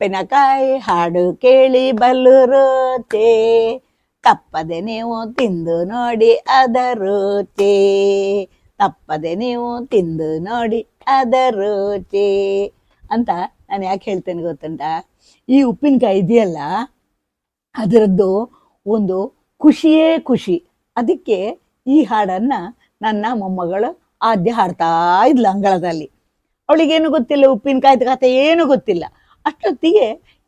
ಉಪ್ಪಿನಕಾಯಿ ಹಾಡು ಕೇಳಿ ಬಲು ರುಚಿ ತಪ್ಪದೆ ನೀವು ತಿಂದು ನೋಡಿ ಅದ ರುಚಿ ತಪ್ಪದೆ ನೀವು ತಿಂದು ನೋಡಿ ಅದ ರುಚಿ ಅಂತ ನಾನು ಯಾಕೆ ಹೇಳ್ತೇನೆ ಗೊತ್ತುಂಟ? ಈ ಉಪ್ಪಿನಕಾಯಿ ಇದೆಯಲ್ಲ, ಅದರದ್ದು ಒಂದು ಖುಷಿಯೇ ಖುಷಿ. ಅದಕ್ಕೆ ಈ ಹಾಡನ್ನ ನನ್ನ ಮೊಮ್ಮಗಳು ಆದ್ಯ ಹಾಡ್ತಾ ಇದ್ಲು ಅಂಗಳದಲ್ಲಿ. ಅವಳಿಗೇನು ಗೊತ್ತಿಲ್ಲ ಉಪ್ಪಿನಕಾಯಿದ ಕಥೆ ಏನು ಗೊತ್ತಿಲ್ಲ. ಅಷ್ಟೊತ್ತಿಗೆ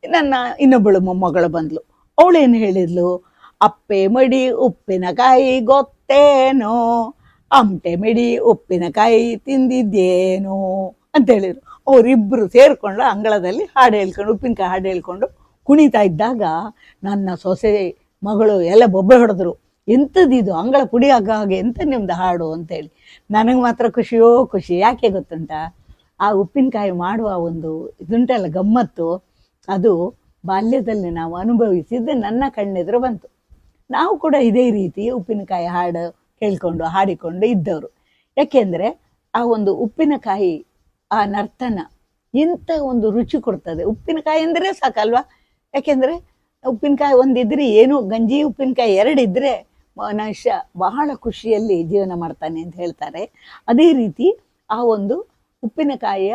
ನನ್ನ ಇನ್ನೊಬ್ಬಳು ಮೊಮ್ಮಗಳು ಬಂದ್ಲು. ಅವಳೇನು ಹೇಳಿದ್ಲು? ಅಪ್ಪೆ ಮಡಿ ಉಪ್ಪಿನಕಾಯಿ ಗೊತ್ತೇನೋ? ಅಮಟೆ ಮಿಡಿ ಉಪ್ಪಿನಕಾಯಿ ತಿಂದಿದ್ದೇನೋ? ಅಂತ ಹೇಳಿದ್ರು. ಅವರಿಬ್ಬರು ಸೇರಿಕೊಂಡು ಅಂಗಳದಲ್ಲಿ ಹಾಡು ಹೇಳ್ಕೊಂಡು, ಉಪ್ಪಿನಕಾಯಿ ಹಾಡು ಹೇಳ್ಕೊಂಡು ಕುಣಿತಾ ಇದ್ದಾಗ ನನ್ನ ಸೊಸೆ ಮಗಳು ಎಲ್ಲ ಬೊಬ್ಬೆ ಹೊಡೆದ್ರು. ಎಂಥದ್ದಿದು? ಅಂಗಳ ಪುಡಿ ಆಗ ಹಾಗೆ ಎಂಥ ನಿಮ್ದು ಹಾಡು? ಅಂತೇಳಿ ನನಗೆ ಮಾತ್ರ ಖುಷಿಯೋ ಖುಷಿ ಯಾಕೆ ಗೊತ್ತುಂಟಾ? ಆ ಉಪ್ಪಿನಕಾಯಿ ಮಾಡುವ ಒಂದು ಇದುಂಟಲ್ಲ ಗಮ್ಮತ್ತು, ಅದು ಬಾಲ್ಯದಲ್ಲಿ ನಾವು ಅನುಭವಿಸಿದ್ದು ನನ್ನ ಕಣ್ಣೆದುರು ಬಂತು. ನಾವು ಕೂಡ ಇದೇ ರೀತಿ ಉಪ್ಪಿನಕಾಯಿ ಹಾಡು ಕೇಳಿಕೊಂಡು, ಹಾಡಿಕೊಂಡು ಇದ್ದವರು. ಯಾಕೆಂದರೆ ಆ ಒಂದು ಉಪ್ಪಿನಕಾಯಿ, ಆ ನರ್ತನ ಇಂಥ ಒಂದು ರುಚಿ ಕೊಡ್ತದೆ. ಉಪ್ಪಿನಕಾಯಿ ಅಂದರೆ ಸಾಕಲ್ವಾ? ಯಾಕೆಂದರೆ ಉಪ್ಪಿನಕಾಯಿ ಒಂದಿದ್ರೆ ಏನು, ಗಂಜಿ ಉಪ್ಪಿನಕಾಯಿ ಎರಡಿದ್ರೆ ಮನುಷ್ಯ ಬಹಳ ಖುಷಿಯಲ್ಲಿ ಜೀವನ ಮಾಡ್ತಾನೆ ಅಂತ ಹೇಳ್ತಾರೆ. ಅದೇ ರೀತಿ ಆ ಒಂದು ಉಪ್ಪಿನಕಾಯಿಯ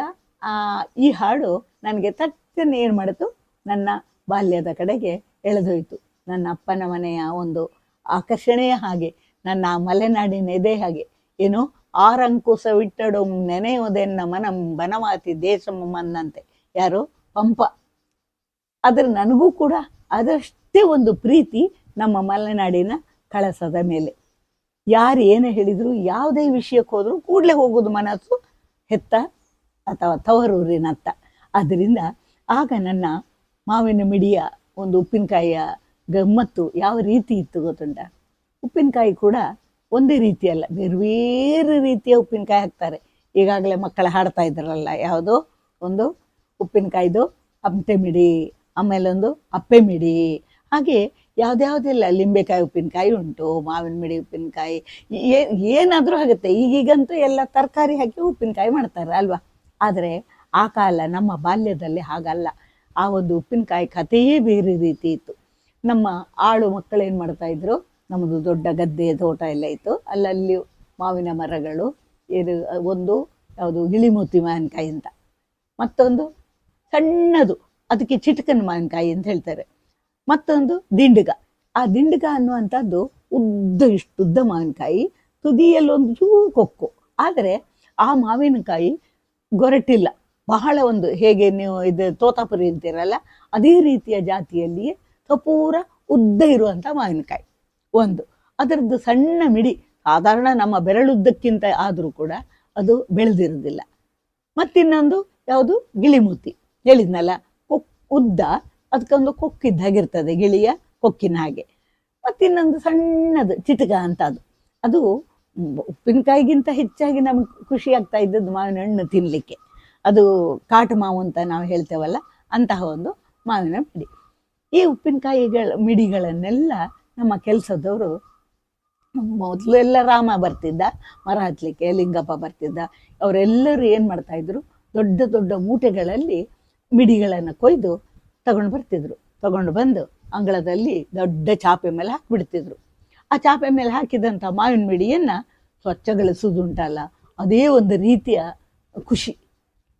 ಈ ಹಾಡು ನನಗೆ ತಟ್ಟನೆ ಏನು ಮಾಡಿತು? ನನ್ನ ಬಾಲ್ಯದ ಕಡೆಗೆ ಎಳೆದೊಯ್ತು. ನನ್ನ ಅಪ್ಪನ ಮನೆಯ ಒಂದು ಆಕರ್ಷಣೆಯ ಹಾಗೆ, ನನ್ನ ಮಲೆನಾಡಿನ ಎದೆ ಹಾಗೆ. ಏನು ಆರಂಕುಸವಿಟ್ಟಡು ನೆನೆಯುವುದೆನ್ನ ಮನಂ ಬನವಾತಿ ದೇಶಂ ಮನ್ನಂತೆ. ಯಾರು ಪಂಪ. ಆದರೆ ನನಗೂ ಕೂಡ ಅದಷ್ಟೇ ಒಂದು ಪ್ರೀತಿ ನಮ್ಮ ಮಲೆನಾಡಿನ ಕಳಸದ ಮೇಲೆ. ಯಾರು ಏನು ಹೇಳಿದ್ರು, ಯಾವುದೇ ವಿಷಯಕ್ಕೆ ಹೋದರೂ ಕೂಡಲೇ ಹೋಗೋದು ಮನಸ್ಸು. ಹೆತ್ತ ಅಥವಾ ತವರೂರಿನತ್ತ. ಆದ್ದರಿಂದ ಆಗ ನನ್ನ ಮಾವಿನ ಮಿಡಿಯ ಒಂದು ಉಪ್ಪಿನಕಾಯಿಯ ಗಮ್ಮತ್ತು ಯಾವ ರೀತಿ ಇತ್ತು ಗೊತ್ತುಂಟ? ಉಪ್ಪಿನಕಾಯಿ ಕೂಡ ಒಂದೇ ರೀತಿಯಲ್ಲ, ಬೇರೆ ಬೇರೆ ರೀತಿಯ ಉಪ್ಪಿನಕಾಯಿ ಹಾಕ್ತಾರೆ. ಈಗಾಗಲೇ ಮಕ್ಕಳು ಹಾಡ್ತಾ ಇದ್ರಲ್ಲ ಯಾವುದು ಒಂದು ಉಪ್ಪಿನಕಾಯ್ದು ಅಮಟೆ ಮಿಡಿ ಆಮೇಲೆ ಒಂದು ಅಪ್ಪೆ ಮಿಡಿ ಹಾಗೆ ಯಾವ್ದ್ಯಾವ್ದೆಲ್ಲ, ಲಿಂಬೆಕಾಯಿ ಉಪ್ಪಿನಕಾಯಿ ಉಂಟು, ಮಾವಿನ ಮಿಡಿ ಉಪ್ಪಿನಕಾಯಿ ಏನಾದರೂ ಆಗುತ್ತೆ. ಈಗೀಗಂತೂ ಎಲ್ಲ ತರಕಾರಿ ಹಾಕಿ ಉಪ್ಪಿನಕಾಯಿ ಮಾಡ್ತಾರೆ ಅಲ್ವಾ? ಆದರೆ ಆ ಕಾಲ ನಮ್ಮ ಬಾಲ್ಯದಲ್ಲಿ ಹಾಗಲ್ಲ. ಆ ಒಂದು ಉಪ್ಪಿನಕಾಯಿ ಕಥೆಯೇ ಬೇರೆ ರೀತಿ ಇತ್ತು. ನಮ್ಮ ಆಳು ಮಕ್ಕಳು ಮಾಡ್ತಾಯಿದ್ರು ನಮ್ಮದು ದೊಡ್ಡ ಗದ್ದೆ ತೋಟ ಎಲ್ಲ ಇತ್ತು. ಅಲ್ಲಲ್ಲಿ ಮಾವಿನ ಮರಗಳು, ಇದು ಒಂದು ಯಾವುದು ಗಿಳಿಮೂತಿ ಮಾವಿನಕಾಯಿ ಅಂತ. ಮತ್ತೊಂದು ಸಣ್ಣದು, ಅದಕ್ಕೆ ಚಿಟಕನ ಮಾವಿನಕಾಯಿ ಅಂತ ಹೇಳ್ತಾರೆ. ಮತ್ತೊಂದು ದಿಂಡಗ. ಆ ದಿಂಡಗ ಅನ್ನುವಂಥದ್ದು ಉದ್ದ ಇಷ್ಟುದ್ದ ಮಾವಿನಕಾಯಿ, ತುದಿಯಲ್ಲೊಂದು ಚೂರು ಕೊಕ್ಕು. ಆದರೆ ಆ ಮಾವಿನಕಾಯಿ ಗೊರಟಿಲ್ಲ. ಬಹಳ ಒಂದು ಹೇಗೆ ನೀವು ಇದು ತೋತಾಪುರಿ ಅಂತೀರಲ್ಲ, ಅದೇ ರೀತಿಯ ಜಾತಿಯಲ್ಲಿಯೇ ಕಪೂರ ಉದ್ದ ಇರುವಂಥ ಮಾವಿನಕಾಯಿ ಒಂದು. ಅದರದ್ದು ಸಣ್ಣ ಮಿಡಿ, ಸಾಧಾರಣ ನಮ್ಮ ಬೆರಳುದ್ದಕ್ಕಿಂತ ಆದರೂ ಕೂಡ ಅದು ಬೆಳೆದಿರೋದಿಲ್ಲ ಮತ್ತಿನ್ನೊಂದು ಯಾವುದು? ಗಿಳಿಮೂತಿ. ಹೇಳಿದ್ನಲ್ಲ ಉದ್ದ ಅದಕ್ಕೊಂದು ಕೊಕ್ಕಿದ್ದ ಹಾಗಿರ್ತದೆ ಗಿಳಿಯ ಕೊಕ್ಕಿನ ಹಾಗೆ. ಮತ್ತಿನ್ನೊಂದು ಸಣ್ಣದು ಚಿಟಕ ಅಂತ ಅದು. ಅದು ಉಪ್ಪಿನಕಾಯಿಗಿಂತ ಹೆಚ್ಚಾಗಿ ನಮ್ಗೆ ಖುಷಿ ಆಗ್ತಾ ಇದ್ದದ್ದು ಮಾವಿನ ಹಣ್ಣು ತಿನ್ನಲಿಕ್ಕೆ ಅದು ಕಾಟು ಮಾವು ಅಂತ ನಾವು ಹೇಳ್ತೇವಲ್ಲ, ಅಂತಹ ಒಂದು ಮಾವಿನ ಮಿಡಿ ಈ ಉಪ್ಪಿನಕಾಯಿಗಳ ಮಿಡಿಗಳನ್ನೆಲ್ಲ ನಮ್ಮ ಕೆಲಸದವರು ಮೊದಲು ಎಲ್ಲ ರಾಮ ಬರ್ತಿದ್ದ, ಮರ ಹತ್ತಲಿಕ್ಕೆ ಲಿಂಗಪ್ಪ ಬರ್ತಿದ್ದ, ಅವರೆಲ್ಲರೂ ಏನು ಮಾಡ್ತಾ ಇದ್ರು, ದೊಡ್ಡ ದೊಡ್ಡ ಮೂಟೆಗಳಲ್ಲಿ ಮಿಡಿಗಳನ್ನು ಕೊಯ್ದು ತಗೊಂಡು ಬರ್ತಿದ್ರು. ತಗೊಂಡು ಬಂದು ಅಂಗಳದಲ್ಲಿ ದೊಡ್ಡ ಚಾಪೆ ಮೇಲೆ ಹಾಕಿಬಿಡ್ತಿದ್ರು. ಆ ಚಾಪೆ ಮೇಲೆ ಹಾಕಿದಂಥ ಮಾವಿನ ಮಿಡಿಯನ್ನು ಸ್ವಚ್ಛಗೊಳಿಸೋದುಂಟಲ್ಲ ಅದೇ ಒಂದು ರೀತಿಯ ಖುಷಿ.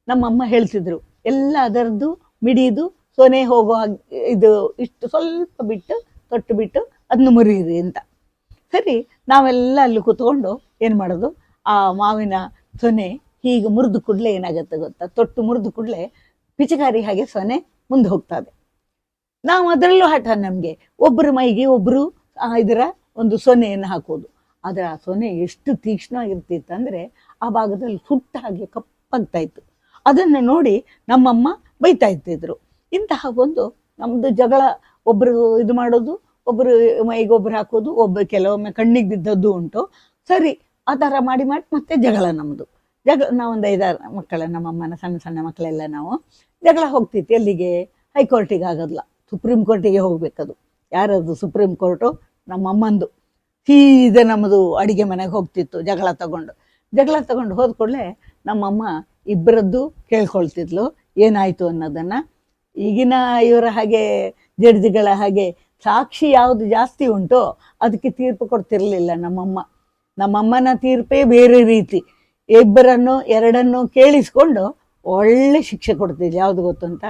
ನಮ್ಮಮ್ಮ ಹೇಳ್ತಿದ್ರು, ಎಲ್ಲ ಅದರದ್ದು ಮಿಡಿದು ಸೊನೆ ಹೋಗೋ ಇದು ಇಷ್ಟು ಸ್ವಲ್ಪ ಬಿಟ್ಟು, ತೊಟ್ಟು ಬಿಟ್ಟು ಅದನ್ನು ಮುರಿಯಿರಿ ಅಂತ. ಸರಿ, ನಾವೆಲ್ಲ ಅಲ್ಲಿ ಕೂತ್ಕೊಂಡು ಏನು ಮಾಡೋದು? ಆ ಮಾವಿನ ಸೊನೆ ಹೀಗೆ ಮುರಿದು ಕೂಡಲೇ ಏನಾಗುತ್ತೆ ಗೊತ್ತಾ? ತೊಟ್ಟು ಮುರಿದು ಕೂಡಲೇ ಪಿಚಕಾರಿ ಹಾಗೆ ಸೊನೆ ಮುಂದೆ ಹೋಗ್ತದೆ ನಾವು ಅದರಲ್ಲೂ ಹಠ ನಮಗೆ. ಒಬ್ಬರು ಮೈಗೆ ಒಬ್ಬರು ಇದರ ಒಂದು ಸೊನೆಯನ್ನು ಹಾಕೋದು. ಆದರೆ ಆ ಸೊನೆ ಎಷ್ಟು ತೀಕ್ಷ್ಣ ಇರ್ತಿತ್ತಂದರೆ ಆ ಭಾಗದಲ್ಲಿ ಸುಟ್ಟ ಹಾಗೆ ಕಪ್ಪಾಗ್ತಾ ಇತ್ತು. ಅದನ್ನು ನೋಡಿ ನಮ್ಮಮ್ಮ ಬೈತಾ ಇರ್ತಿದ್ರು ಇಂತಹ ಒಂದು ನಮ್ಮದು ಜಗಳ ಒಬ್ಬರು ಇದು ಮಾಡೋದು ಒಬ್ಬರು ಮೈಗೆ ಒಬ್ಬರು ಹಾಕೋದು ಒಬ್ಬರು ಕೆಲವೊಮ್ಮೆ ಕಣ್ಣಿಗೆ ಬಿದ್ದದ್ದು ಉಂಟು. ಸರಿ, ಆ ಥರ ಮಾಡಿ ಮಾಡಿ ಮತ್ತೆ ಜಗಳ ನಮ್ಮದು ಜಗಳ ನಾವೊಂದು ಐದಾರು ಮಕ್ಕಳ, ನಮ್ಮಮ್ಮನ ಸಣ್ಣ ಸಣ್ಣ ಮಕ್ಕಳೆಲ್ಲ ನಾವು ಜಗಳ ಹೋಗ್ತಿತ್ತು ಎಲ್ಲಿಗೆ? ಹೈಕೋರ್ಟಿಗೆ ಆಗೋದಿಲ್ಲ. ಸುಪ್ರೀಂ ಕೋರ್ಟಿಗೆ ಹೋಗ್ಬೇಕದು. ಯಾರದು ಸುಪ್ರೀಂ ಕೋರ್ಟು ನಮ್ಮಮ್ಮಂದು. ಸೀದಾ ನಮ್ಮದು ಅಡುಗೆ ಮನೆಗೆ ಹೋಗ್ತಿತ್ತು, ಜಗಳ ತಗೊಂಡು. ಜಗಳ ತಗೊಂಡು ಹೋದ ನಮ್ಮಮ್ಮ ಇಬ್ಬರದ್ದು ಕೇಳ್ಕೊಳ್ತಿದ್ಲು, ಏನಾಯಿತು ಅನ್ನೋದನ್ನು. ಈಗಿನ ಇವರ ಹಾಗೆ, ಜಡ್ಜ್ಗಳ ಹಾಗೆ ಸಾಕ್ಷಿ ಯಾವುದು ಜಾಸ್ತಿ ಉಂಟೋ, ಅದಕ್ಕೆ ತೀರ್ಪು ಕೊಡ್ತಿರಲಿಲ್ಲ ನಮ್ಮಮ್ಮ. ನಮ್ಮಮ್ಮನ ತೀರ್ಪೇ ಬೇರೆ ರೀತಿ. ಇಬ್ಬರನ್ನು, ಎರಡನ್ನು ಕೇಳಿಸ್ಕೊಂಡು ಒಳ್ಳೆ ಶಿಕ್ಷೆ ಕೊಡ್ತಿದ್ದೆ ಯಾವುದು ಅಂತ?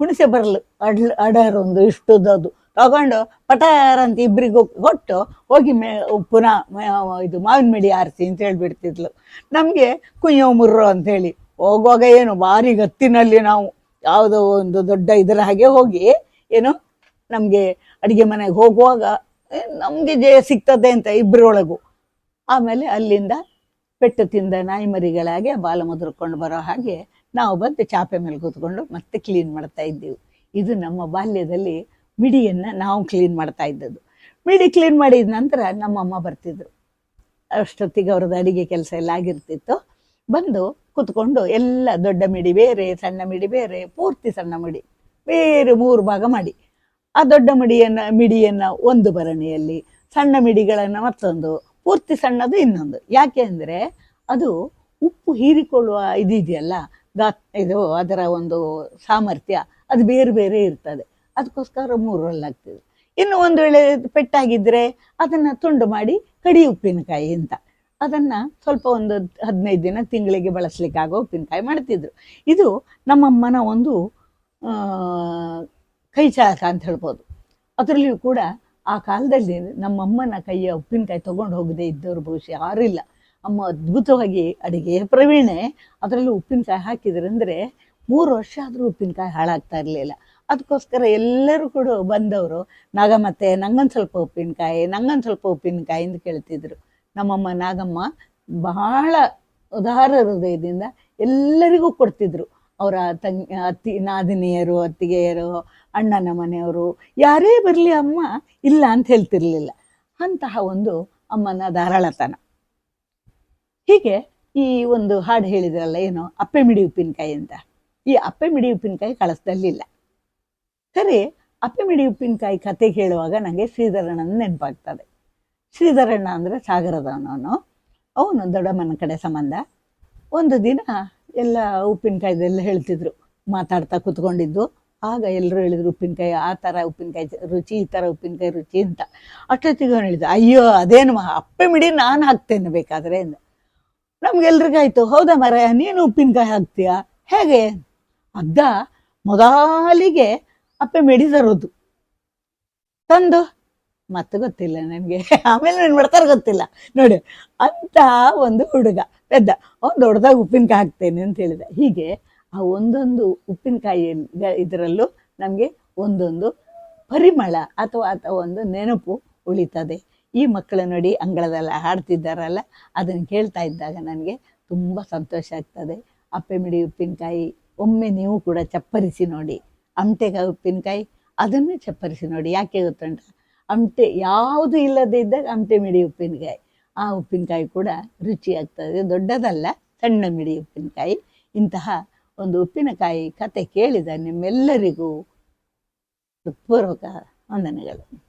ಹುಣಸೆ ಬರಲು ಅಡ್ಲ್ ಅಡರೊಂದು ಇಷ್ಟುದದು ತಗೊಂಡು ಪಟಾರ ಅಂತ ಇಬ್ಬರಿಗೂ ಕೊಟ್ಟು ಹೋಗಿ ಮೇ, ಪುನಃ ಇದು ಮಾವಿನ ಮಿಡಿ ಆರಿಸಿ ಅಂತ ಹೇಳ್ಬಿಡ್ತಿದ್ಲು. ನಮಗೆ ಕುಯ್ಯೋ ಮುರ್ರೋ ಅಂತೇಳಿ ಹೋಗುವಾಗ ಏನು, ಭಾರಿ ಗತ್ತಿನಲ್ಲಿ ನಾವು ಯಾವುದೋ ಒಂದು ದೊಡ್ಡ ಇದರ ಹಾಗೆ ಹೋಗಿ ಏನು, ನಮಗೆ ಅಡುಗೆ ಮನೆಗೆ ಹೋಗುವಾಗ ನಮಗೆ ಜಯ ಸಿಗ್ತದೆ ಅಂತ ಇಬ್ಬರೊಳಗು ಆಮೇಲೆ ಅಲ್ಲಿಂದ ಪೆಟ್ಟು ತಿಂದ ನಾಯಿ ಮರಿಗಳಾಗೆ ಬಾಲ ಮುದುರ್ಕೊಂಡು ಬರೋ ಹಾಗೆ ನಾವು ಬಂದು ಚಾಪೆ ಮೇಲೆ ಕೂತ್ಕೊಂಡು ಮತ್ತೆ ಕ್ಲೀನ್ ಮಾಡ್ತಾ ಇದ್ದೆವು. ಇದು ನಮ್ಮ ಬಾಲ್ಯದಲ್ಲಿ ಮಿಡಿಯನ್ನು ನಾವು ಕ್ಲೀನ್ ಮಾಡ್ತಾ ಇದ್ದದ್ದು. ಮಿಡಿ ಕ್ಲೀನ್ ಮಾಡಿದ ನಂತರ ನಮ್ಮಮ್ಮ ಬರ್ತಿದ್ರು. ಅಷ್ಟೊತ್ತಿಗೆ ಅವ್ರದ್ದು ಅಡಿಗೆ ಕೆಲಸ ಎಲ್ಲ ಆಗಿರ್ತಿತ್ತು. ಬಂದು ಕುತ್ಕೊಂಡು ಎಲ್ಲ ದೊಡ್ಡ ಮಿಡಿ ಬೇರೆ, ಸಣ್ಣ ಮಿಡಿ ಬೇರೆ, ಪೂರ್ತಿ ಸಣ್ಣ ಮಿಡಿ, ಬೇರೆ ಮೂರು ಭಾಗ ಮಾಡಿ. ಆ ದೊಡ್ಡ ಮಿಡಿಯನ್ನು ಮಿಡಿಯನ್ನು ಒಂದು ಭರಣಿಯಲ್ಲಿ ಸಣ್ಣ ಮಿಡಿಗಳನ್ನು ಮತ್ತೊಂದು ಪೂರ್ತಿ ಸಣ್ಣದು ಇನ್ನೊಂದು. ಯಾಕೆ ಅಂದರೆ ಅದು ಉಪ್ಪು ಹೀರಿಕೊಳ್ಳುವ ಇದಿದೆಯಲ್ಲ ಗಾ ಇದು ಅದರ ಒಂದು ಸಾಮರ್ಥ್ಯ. ಅದು ಬೇರೆ ಬೇರೆ ಇರ್ತದೆ. ಅದಕ್ಕೋಸ್ಕರ ಮೂರಲ್ಲಾಗ್ತದೆ ಇನ್ನು ಒಂದು ವೇಳೆ ಪೆಟ್ಟಾಗಿದ್ದರೆ ಅದನ್ನು ತುಂಡು ಮಾಡಿ ಕಡಿ ಉಪ್ಪಿನಕಾಯಿ ಅಂತ. ಅದನ್ನು ಸ್ವಲ್ಪ ಒಂದು ಹದಿನೈದು ದಿನ ತಿಂಗಳಿಗೆ ಬಳಸಲಿಕ್ಕಾಗೋ ಉಪ್ಪಿನಕಾಯಿ ಮಾಡ್ತಿದ್ರು. ಇದು ನಮ್ಮಮ್ಮನ ಒಂದು ಕೈಚಾಸ ಅಂತ ಹೇಳ್ಬೋದು. ಅದರಲ್ಲಿಯೂ ಕೂಡ ಆ ಕಾಲದಲ್ಲಿ ನಮ್ಮಮ್ಮನ ಕೈಯ ಉಪ್ಪಿನಕಾಯಿ ತಗೊಂಡು ಹೋಗದೆ ಇದ್ದವರು ಬಹುಶಃ ಯಾರಿಲ್ಲ ಅಮ್ಮ ಅದ್ಭುತವಾಗಿ ಅಡುಗೆ ಪ್ರವೀಣೆ ಅದರಲ್ಲೂ ಉಪ್ಪಿನಕಾಯಿ ಹಾಕಿದ್ರು ಅಂದರೆ ಮೂರು ವರ್ಷ ಆದರೂ ಉಪ್ಪಿನಕಾಯಿ ಹಾಳಾಗ್ತಾ ಇರಲಿಲ್ಲ. ಅದಕ್ಕೋಸ್ಕರ ಎಲ್ಲರೂ ಕೂಡ ಬಂದವರು, ನಾಗಮ್ಮತ್ತೆ ನಂಗೊಂದು ಸ್ವಲ್ಪ ಉಪ್ಪಿನಕಾಯಿ ನಂಗೊಂದು ಸ್ವಲ್ಪ ಉಪ್ಪಿನಕಾಯಿ ಎಂದು ಕೇಳ್ತಿದ್ರು. ನಮ್ಮಮ್ಮ ನಾಗಮ್ಮ ಬಹಳ ಉದಾರ ಹೃದಯದಿಂದ ಎಲ್ಲರಿಗೂ ಕೊಡ್ತಿದ್ರು. ಅವರ ತಂಗಿ, ಅತ್ತಿ, ನಾದಿನಿಯರು, ಅತ್ತಿಗೆಯರು, ಅಣ್ಣನ ಮನೆಯವರು, ಯಾರೇ ಬರಲಿ ಅಮ್ಮ ಇಲ್ಲ ಅಂತ ಹೇಳ್ತಿರ್ಲಿಲ್ಲ. ಅಂತಹ ಒಂದು ಅಮ್ಮನ ಧಾರಾಳತನ. ಹೀಗೆ ಈ ಒಂದು ಹಾಡು ಹೇಳಿದ್ರಲ್ಲ, ಏನು, ಅಪ್ಪೆ ಮಿಡಿ ಉಪ್ಪಿನಕಾಯಿ ಅಂತ. ಈ ಅಪ್ಪೆ ಮಿಡಿ ಉಪ್ಪಿನಕಾಯಿ ಕಳಸದಲ್ಲಿಲ್ಲ. ಸರಿ ಅಪ್ಪೆ ಮಿಡಿ ಉಪ್ಪಿನಕಾಯಿ ಕತೆ ಕೇಳುವಾಗ ನನಗೆ ಶ್ರೀಧರಣ್ಣನ ನೆನಪಾಗ್ತದೆ. ಶ್ರೀಧರಣ್ಣ ಅಂದರೆ ಸಾಗರದವನವನು. ಅವನು ದೊಡ್ಡಮ್ಮನ ಕಡೆ ಸಂಬಂಧ. ಒಂದು ದಿನ ಎಲ್ಲ ಉಪ್ಪಿನಕಾಯ್ದೆಲ್ಲ ಹೇಳ್ತಿದ್ರು. ಮಾತಾಡ್ತಾ ಕೂತ್ಕೊಂಡಿದ್ದು. ಆಗ ಎಲ್ಲರೂ ಹೇಳಿದ್ರು ಉಪ್ಪಿನಕಾಯಿ, ಆ ಥರ ಉಪ್ಪಿನಕಾಯಿ ರುಚಿ, ಈ ಥರ ಉಪ್ಪಿನಕಾಯಿ ರುಚಿ ಅಂತ. ಅಷ್ಟೊತ್ತಿಗೆ ಅವ್ನು ಹೇಳಿದ ಅಯ್ಯೋ, ಅದೇನು ಅಪ್ಪೆ ಮಿಡಿ ನಾನು ಹಾಕ್ತೇನೆ ಬೇಕಾದರೆ ಅಂದ. ನಮ್ಗೆಲ್ರಿಗಾಯ್ತು, ಹೌದಾ ಮರ ನೀನು ಉಪ್ಪಿನಕಾಯಿ ಹಾಕ್ತೀಯಾ? ಹೇಗೆ? ಅದ್ದ ಮೊದಲಿಗೆ ಅಪ್ಪೆ ಮಿಡಿ ತರೋದು. ತಂದು ಮತ್ತೆ ಗೊತ್ತಿಲ್ಲ ನನಗೆ. ಆಮೇಲೆ ಏನು ಮಾಡ್ತಾರೆ ಗೊತ್ತಿಲ್ಲ. ನೋಡಿ ಅಂತ ಒಂದು ಹುಡುಗ, ಪೆದ್ದ, ಅವ್ನು ದೊಡ್ಡದಾಗ ಉಪ್ಪಿನಕಾಯಿ ಹಾಕ್ತೇನೆ ಅಂತ ಹೇಳಿದ. ಹೀಗೆ ಆ ಒಂದೊಂದು ಉಪ್ಪಿನಕಾಯಿ ಇದರಲ್ಲೂ ನಮಗೆ ಒಂದೊಂದು ಪರಿಮಳ ಅಥವಾ ಅಥವಾ ಒಂದು ನೆನಪು ಉಳಿತದೆ. ಈ ಮಕ್ಕಳ ನೋಡಿ ಅಂಗಳದಲ್ಲ ಹಾಡ್ತಿದ್ದಾರಲ್ಲ, ಅದನ್ನು ಕೇಳ್ತಾ ಇದ್ದಾಗ ನನಗೆ ತುಂಬ ಸಂತೋಷ ಆಗ್ತದೆ. ಅಪ್ಪೆ ಮಿಡಿ ಉಪ್ಪಿನಕಾಯಿ, ಒಮ್ಮೆ ನೀವು ಕೂಡ ಚಪ್ಪರಿಸಿ ನೋಡಿ. ಅಮಟೆಕಾಯಿ ಉಪ್ಪಿನಕಾಯಿ, ಅದನ್ನು ಚಪ್ಪರಿಸಿ ನೋಡಿ. ಯಾಕೆ ಗೊತ್ತುಂಟ? ಅಮಟೆ ಯಾವುದು ಇಲ್ಲದೇ ಇದ್ದಾಗ ಅಮಟೆ ಮಿಡಿ ಉಪ್ಪಿನಕಾಯಿ. ಆ ಉಪ್ಪಿನಕಾಯಿ ಕೂಡ ರುಚಿ ಆಗ್ತದೆ ದೊಡ್ಡದಲ್ಲ, ಸಣ್ಣ ಮಿಡಿ ಉಪ್ಪಿನಕಾಯಿ. ಇಂತಹ ಒಂದು ಉಪ್ಪಿನಕಾಯಿ ಕತೆ ಕೇಳಿದ ನಿಮ್ಮೆಲ್ಲರಿಗೂ ಪೂರ್ವಕ ವಂದನೆಗಳು.